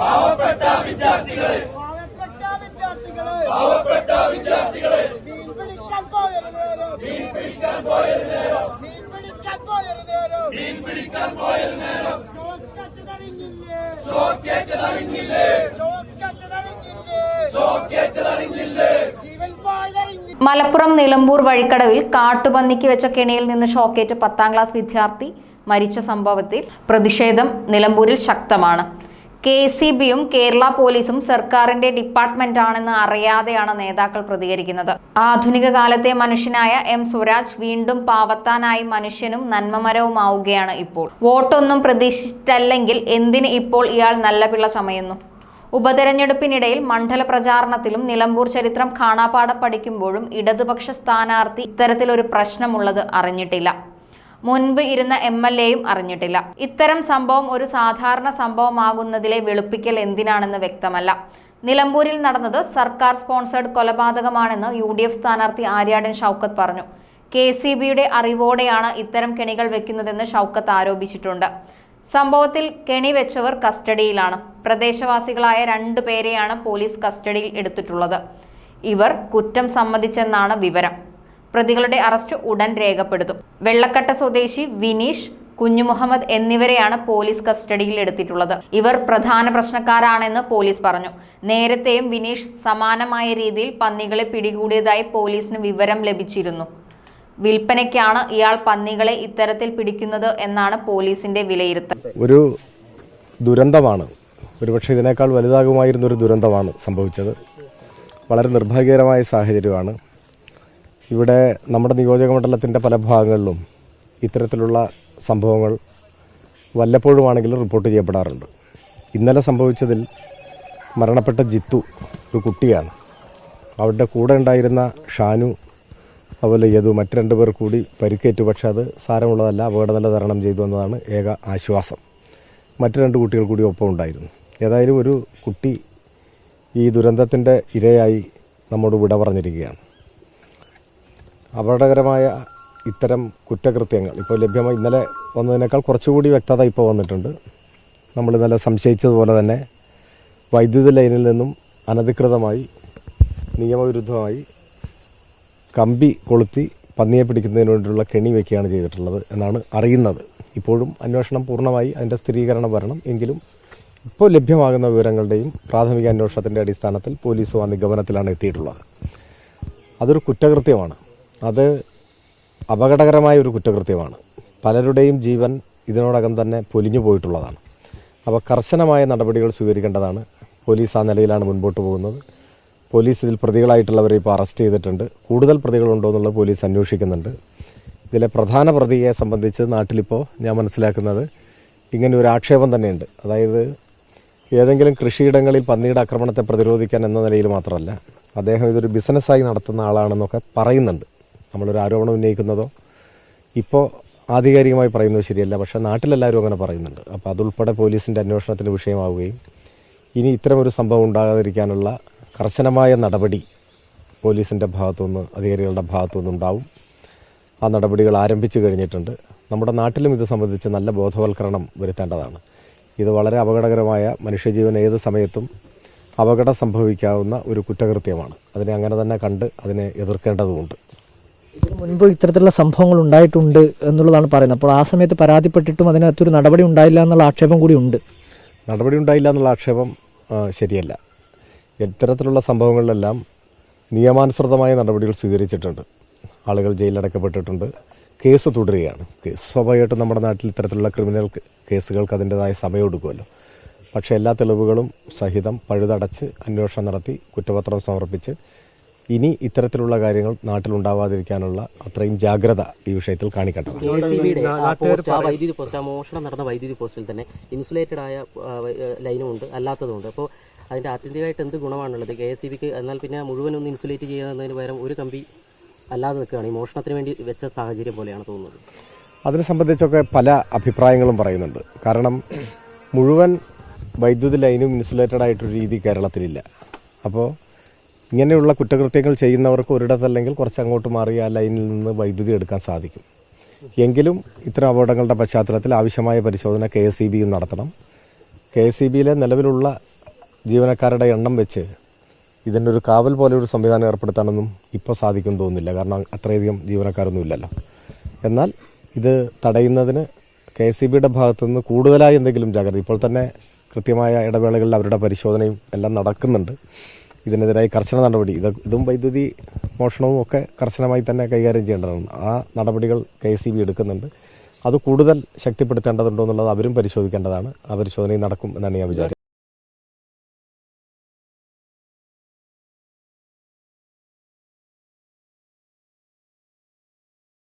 പാവപ്പെട്ട വിദ്യാർത്ഥികളെ. പാവപ്പെട്ട വിദ്യാർത്ഥികളെ. പാവപ്പെട്ട വിദ്യാർത്ഥികളെ. മീൻ പിടിക്കാൻ പോയൊരു നേരം. മീൻ പിടിക്കാൻ പോയൊരു നേരം. മീൻ പിടിക്കാൻ പോയൊരു നേരം. മീൻ പിടിക്കാൻ പോയൊരു നേരം. ഷോക്കറ്റ് തെറിഞ്ഞില്ലേ ഷോക്കറ്റ് തെറിഞ്ഞില്ലേ മലപ്പുറം നിലമ്പൂർ വഴിക്കടവിൽ കാട്ടുപന്നിക്ക് വെച്ച കെണിയിൽ നിന്ന് ഷോക്കേറ്റ് പത്താം ക്ലാസ് വിദ്യാർത്ഥി മരിച്ച സംഭവത്തിൽ പ്രതിഷേധം നിലമ്പൂരിൽ ശക്തമാണ്. കെ സി ബിയും കേരള പോലീസും സർക്കാരിന്റെ ഡിപ്പാർട്ട്മെന്റാണെന്ന് അറിയാതെയാണ് നേതാക്കൾ പ്രതികരിക്കുന്നത്. ആധുനിക കാലത്തെ മനുഷ്യനായ എം സ്വരാജ് വീണ്ടും പാവത്താനായി മനുഷ്യനും നന്മമരവുമാവുകയാണ് ഇപ്പോൾ. വോട്ടൊന്നും പ്രതീക്ഷിച്ചിട്ടല്ലെങ്കിൽ എന്തിന് ഇപ്പോൾ ഇയാൾ നല്ല പിള്ള ചമയുന്നു? ഉപതെരഞ്ഞെടുപ്പിനിടയിൽ മണ്ഡല പ്രചാരണത്തിലും നിലമ്പൂർ ചരിത്രം കാണാപ്പാടം പഠിക്കുമ്പോഴും ഇടതുപക്ഷ സ്ഥാനാർത്ഥി ഇത്തരത്തിലൊരു പ്രശ്നമുള്ളത് അറിഞ്ഞിട്ടില്ല. മുൻപ് ഇരുന്ന എം എൽ എയും അറിഞ്ഞിട്ടില്ല. ഇത്തരം സംഭവം ഒരു സാധാരണ സംഭവമാകുന്നതിലെ വെളുപ്പിക്കൽ എന്തിനാണെന്ന് വ്യക്തമല്ല. നിലമ്പൂരിൽ നടന്നത് സർക്കാർ സ്പോൺസേഡ് കൊലപാതകമാണെന്ന് യു ഡി എഫ് സ്ഥാനാർത്ഥി ആര്യാടൻ ഷൗക്കത്ത് പറഞ്ഞു. കെ സി ബിയുടെ അറിവോടെയാണ് ഇത്തരം കെണികൾ വെക്കുന്നതെന്ന് ഷൗക്കത്ത് ആരോപിച്ചിട്ടുണ്ട്. സംഭവത്തിൽ കെണി വെച്ചവർ കസ്റ്റഡിയിലാണ്. പ്രദേശവാസികളായ രണ്ടു പേരെയാണ് പോലീസ് കസ്റ്റഡിയിൽ എടുത്തിട്ടുള്ളത്. ഇവർ കുറ്റം സമ്മതിച്ചെന്നാണ് വിവരം. പ്രതികളുടെ അറസ്റ്റ് ഉടൻ രേഖപ്പെടുത്തും. വെള്ളക്കട്ട സ്വദേശി വിനീഷ് കുഞ്ഞുമുഹമ്മദ് എന്നിവരെയാണ് പോലീസ് കസ്റ്റഡിയിൽ എടുത്തിട്ടുള്ളത്. ഇവർ പ്രധാന പ്രശ്നക്കാരാണെന്ന് പോലീസ് പറഞ്ഞു. നേരത്തെയും വിനീഷ് സമാനമായ രീതിയിൽ പന്നികളെ പിടികൂടിയതായി പോലീസിന് വിവരം ലഭിച്ചിരുന്നു. വിൽപ്പനയ്ക്കാണ് ഇയാൾ പന്നികളെ ഇത്തരത്തിൽ പിടിക്കുന്നത് എന്നാണ് പോലീസിന്റെ വിലയിരുത്തൽ. ഒരു ദുരന്തമാണ്. ഒരുപക്ഷെ ഇതിനേക്കാൾ വലുതാകുമായിരുന്ന ഒരു ദുരന്തമാണ് സംഭവിച്ചത്. വളരെ നിർഭാഗ്യകരമായ സാഹചര്യമാണ്. ഇവിടെ നമ്മുടെ നിയോജക മണ്ഡലത്തിന്റെ പല ഭാഗങ്ങളിലും ഇത്തരത്തിലുള്ള സംഭവങ്ങൾ വല്ലപ്പോഴുമാണെങ്കിലും റിപ്പോർട്ട് ചെയ്യപ്പെടാറുണ്ട്. ഇന്നലെ സംഭവിച്ചതിൽ മരണപ്പെട്ട ജിത്തു ഒരു കുട്ടിയാണ്. അവരുടെ കൂടെ ഉണ്ടായിരുന്ന ഷാനു അതുപോലെ യദു മറ്റ് രണ്ട് പേർ കൂടി പരിക്കേറ്റു. പക്ഷേ അത് സാരമുള്ളതല്ല അപകടനില തരണം ചെയ്തു എന്നതാണ് ഏക ആശ്വാസം. മറ്റു രണ്ട് കുട്ടികൾ കൂടി ഒപ്പം ഉണ്ടായിരുന്നു. ഏതായാലും ഒരു കുട്ടി ഈ ദുരന്തത്തിന്റെ ഇരയായി നമ്മോട് വിട പറഞ്ഞിരിക്കുകയാണ്. അപകടകരമായ ഇത്തരം കുറ്റകൃത്യങ്ങൾ ഇപ്പോൾ ലഭ്യമായി ഇന്നലെ വന്നതിനേക്കാൾ കുറച്ചുകൂടി വ്യക്തത ഇപ്പോൾ വന്നിട്ടുണ്ട്. നമ്മൾ ഇന്നലെ സംശയിച്ചതുപോലെ തന്നെ വൈദ്യുതി ലൈനിൽ നിന്നും അനധികൃതമായി നിയമവിരുദ്ധമായി കമ്പി കൊളുത്തി പന്നിയെ പിടിക്കുന്നതിന് വേണ്ടിയുള്ള കെണി വയ്ക്കുകയാണ് ചെയ്തിട്ടുള്ളത് എന്നാണ് അറിയുന്നത്. ഇപ്പോഴും അന്വേഷണം പൂർണമായി അതിന്റെ സ്ഥിരീകരണം വരണം എങ്കിലും ഇപ്പോൾ ലഭ്യമാകുന്ന വിവരങ്ങളുടെയും പ്രാഥമിക അന്വേഷണത്തിന്റെ അടിസ്ഥാനത്തിൽ പോലീസും ആ നിഗമനത്തിലാണ് എത്തിയിട്ടുള്ളത്. അതൊരു കുറ്റകൃത്യമാണ്. അത് അപകടകരമായ ഒരു കുറ്റകൃത്യമാണ്. പലരുടെയും ജീവൻ ഇതിനോടകം തന്നെ പൊലിഞ്ഞു പോയിട്ടുള്ളതാണ്. അപ്പോൾ കർശനമായ നടപടികൾ സ്വീകരിക്കേണ്ടതാണ്. പോലീസ് ആ നിലയിലാണ് മുൻപോട്ട് പോകുന്നത്. പോലീസ് ഇതിൽ പ്രതികളായിട്ടുള്ളവരെ ഇപ്പോൾ അറസ്റ്റ് ചെയ്തിട്ടുണ്ട്. കൂടുതൽ പ്രതികളുണ്ടോ എന്നുള്ളത് പോലീസ് അന്വേഷിക്കുന്നുണ്ട്. ഇതിലെ പ്രധാന പ്രതിയെ സംബന്ധിച്ച് നാട്ടിലിപ്പോൾ ഞാൻ മനസ്സിലാക്കുന്നത് ഇങ്ങനെ ഒരു ആക്ഷേപം തന്നെയുണ്ട്. അതായത് ഏതെങ്കിലും കൃഷിയിടങ്ങളിൽ പന്നിയുടെ ആക്രമണത്തെ പ്രതിരോധിക്കാൻ എന്ന നിലയിൽ മാത്രമല്ല അദ്ദേഹം ഇതൊരു ബിസിനസ്സായി നടത്തുന്ന ആളാണെന്നൊക്കെ പറയുന്നുണ്ട്. നമ്മളൊരു ആരോപണം ഉന്നയിക്കുന്നതോ? ഇപ്പോൾ ആധികാരികമായി പറയുന്നത് ശരിയല്ല. പക്ഷേ നാട്ടിലെല്ലാവരും അങ്ങനെ പറയുന്നുണ്ട്. അപ്പോൾ അതുൾപ്പെടെ പോലീസിന്റെ അന്വേഷണത്തിന് വിഷയമാവുകയും ഇനി ഇത്തരമൊരു സംഭവം ഉണ്ടാകാതിരിക്കാനുള്ള കർശനമായ നടപടി പോലീസിന്റെ ഭാഗത്തുനിന്ന് അധികാരികളുടെ ഭാഗത്തുനിന്ന് ഉണ്ടാവും. ആ നടപടികൾ ആരംഭിച്ചു കഴിഞ്ഞിട്ടുണ്ട്. നമ്മുടെ നാട്ടിലും ഇത് സംബന്ധിച്ച് നല്ല ബോധവൽക്കരണം വരുത്തേണ്ടതാണ്. ഇത് വളരെ അപകടകരമായ മനുഷ്യജീവൻ ഏത് സമയത്തും അപകടം സംഭവിക്കാവുന്ന ഒരു കുറ്റകൃത്യമാണ്. അതിനെ അങ്ങനെ തന്നെ കണ്ട് അതിനെ എതിർക്കേണ്ടതുമുണ്ട് ഇതിനു മുൻപ് ഇത്തരത്തിലുള്ള സംഭവങ്ങൾ ഉണ്ടായിട്ടുണ്ട് എന്നുള്ളതാണ് പറയുന്നത്. അപ്പോൾ ആ സമയത്ത് പരാതിപ്പെട്ടിട്ടും അതിനകത്തൊരു നടപടി ഉണ്ടായില്ല എന്നുള്ള ആക്ഷേപം കൂടി ഉണ്ട്. നടപടി ഉണ്ടായില്ല എന്നുള്ള ആക്ഷേപം ശരിയല്ല. ഇത്തരത്തിലുള്ള സംഭവങ്ങളിലെല്ലാം നിയമാനുസൃതമായ നടപടികൾ സ്വീകരിച്ചിട്ടുണ്ട്. ആളുകൾ ജയിലിലടക്കപ്പെട്ടിട്ടുണ്ട്. കേസ് തുടരുകയാണ്. കേസ് സ്വാഭാവികമായിട്ടും നമ്മുടെ നാട്ടിൽ ഇത്തരത്തിലുള്ള ക്രിമിനൽ കേസുകൾക്ക് അതിന്റെതായ സമയമെടുക്കുമല്ലോ. പക്ഷേ എല്ലാ തെളിവുകളും സഹിതം പഴുതടച്ച് അന്വേഷണം നടത്തി കുറ്റപത്രം സമർപ്പിച്ച് ഇനി ഇത്തരത്തിലുള്ള കാര്യങ്ങൾ നാട്ടിലുണ്ടാവാതിരിക്കാനുള്ള അത്രയും ജാഗ്രത ഈ വിഷയത്തിൽ കാണിക്കട്ടെ. കെ എസ് ബിയുടെ ആ വൈദ്യുതി പോസ്റ്റ് ആ മോഷണം നടന്ന വൈദ്യുതി പോസ്റ്റിൽ തന്നെ ഇൻസുലേറ്റഡ് ആയ ലൈനും ഉണ്ട് അല്ലാത്തതുണ്ട് അപ്പോൾ അതിന്റെ ആത്യന്തികമായിട്ട് എന്ത് ഗുണമാണുള്ളത്? കെ എസ് ബിക്ക് എന്നാൽ പിന്നെ മുഴുവൻ ഒന്ന് ഇൻസുലേറ്റ് ചെയ്യുന്നതിന് പകരം ഒരു കമ്പി അല്ലാതെ നിൽക്കുകയാണ്. ഈ മോഷണത്തിന് വേണ്ടി വെച്ച സാഹചര്യം പോലെയാണ് തോന്നുന്നത്. അതിനെ സംബന്ധിച്ചൊക്കെ പല അഭിപ്രായങ്ങളും പറയുന്നുണ്ട്. കാരണം മുഴുവൻ വൈദ്യുതി ലൈനും ഇൻസുലേറ്റഡ് ആയിട്ടൊരു രീതി കേരളത്തിലില്ല. അപ്പോൾ ഇങ്ങനെയുള്ള കുറ്റകൃത്യങ്ങൾ ചെയ്യുന്നവർക്ക് ഒരിടത്തല്ലെങ്കിൽ കുറച്ച് അങ്ങോട്ട് മാറി ആ ലൈനിൽ നിന്ന് വൈദ്യുതി എടുക്കാൻ സാധിക്കും. എങ്കിലും ഇത്തരം അപകടങ്ങളുടെ പശ്ചാത്തലത്തിൽ ആവശ്യമായ പരിശോധന കെ എസ് ഇ ബിയും നടത്തണം. കെ എസ് ഇ ബിയിലെ നിലവിലുള്ള ജീവനക്കാരുടെ എണ്ണം വെച്ച് ഇതിന്റെ ഒരു കാവൽ പോലെ ഒരു സംവിധാനം ഏർപ്പെടുത്താനൊന്നും ഇപ്പോൾ സാധിക്കും തോന്നുന്നില്ല. കാരണം അത്രയധികം ജീവനക്കാരൊന്നും ഇല്ലല്ലോ. എന്നാൽ ഇത് തടയുന്നതിന് കെ എസ് സി ബിയുടെ ഭാഗത്തുനിന്ന് കൂടുതലായി എന്തെങ്കിലും ജാഗ്രത. ഇപ്പോൾ തന്നെ കൃത്യമായ ഇടവേളകളിൽ അവരുടെ പരിശോധനയും എല്ലാം നടക്കുന്നുണ്ട്. ഇതിനെതിരായി കർശന നടപടി ഇത് ഇതും വൈദ്യുതി മോഷണവും ഒക്കെ കർശനമായി തന്നെ കൈകാര്യം ചെയ്യേണ്ടതാണ്. ആ നടപടികൾ കെ എസ് സി ബി എടുക്കുന്നുണ്ട്. അത് കൂടുതൽ ശക്തിപ്പെടുത്തേണ്ടതുണ്ടോ എന്നുള്ളത് അവരും പരിശോധിക്കേണ്ടതാണ്. ആ പരിശോധനയും നടക്കും എന്നാണ് ഞാൻ വിചാരിക്കുന്നത്.